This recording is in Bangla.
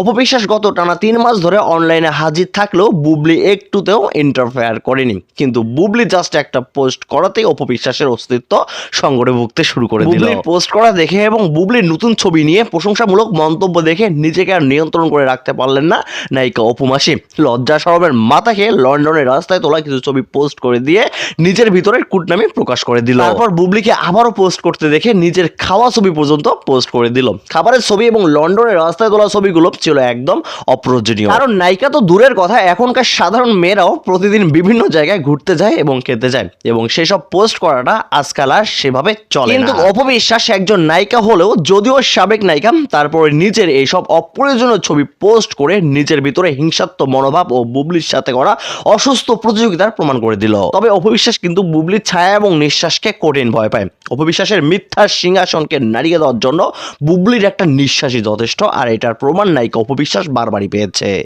অপবিশ্বাস গত টানা তিন মাস ধরে অনলাইনে হাজির থাকলেও বুবলি একটুতেও ইন্টারফেয়ার করেনি। কিন্তু বুবলি জাস্ট একটা পোস্ট করাতেই অপবিশ্বাসের অস্তিত্ব সংকটে ভুগতে শুরু করে দিল। পোস্ট করা দেখে এবং বুবলির নতুন ছবি নিয়ে প্রশংসামূলক মন্তব্য দেখে নিজেকে আর নিয়ন্ত্রণ করে রাখতে পারলেন না নায়িকা অপু মাসি লজ্জা সরবের মাথা খেয়ে লন্ডনের রাস্তায় তোলা কিছু ছবি পোস্ট করে দিয়ে নিজের ভিতরের কুটনামি প্রকাশ করে দিল। তারপর বুবলিকে আবারও পোস্ট করতে দেখে নিজের খাওয়া ছবি পর্যন্ত পোস্ট করে দিল। খাবারের ছবি এবং লন্ডনের রাস্তায় তোলা ছবিগুলো ছিল একদম অপ্রয়োজনীয়। কারণ নায়িকা তো দূরের কথা এখনকার সাধারণ মেয়েরাও প্রতিদিন বিভিন্ন জায়গায় ঘুরতে যায় এবং খেতে যায়। এবং সেসব পোস্ট করাটা আজকাল আর সেভাবে চলে কিন্তু অপবিশ্বাস একজন নায়িকা হলেও যদিও সাবেক নায়িকা তারপরে নিজের এইসব অপ্রয়োজনীয় ছবি পোস্ট করে নিজের ভিতরে হিংসাত্মক মনোভাব ও বুবলির সাথে করা অসুস্থ প্রতিযোগিতার প্রমাণ করে দিল। তবে অপবিশ্বাস কিন্তু বুবলির ছায়া এবং নিঃশ্বাসকে কঠিন ভয় পায়। অপবিশ্বাসের মিথ্যা সিংহাসনকে নাড়িয়ে দেওয়ার জন্য বুবলির একটা নিঃশ্বাসই যথেষ্ট আর এটার প্রমাণ নায়িকা অপবিশ্বাস বারবারই পেয়েছে।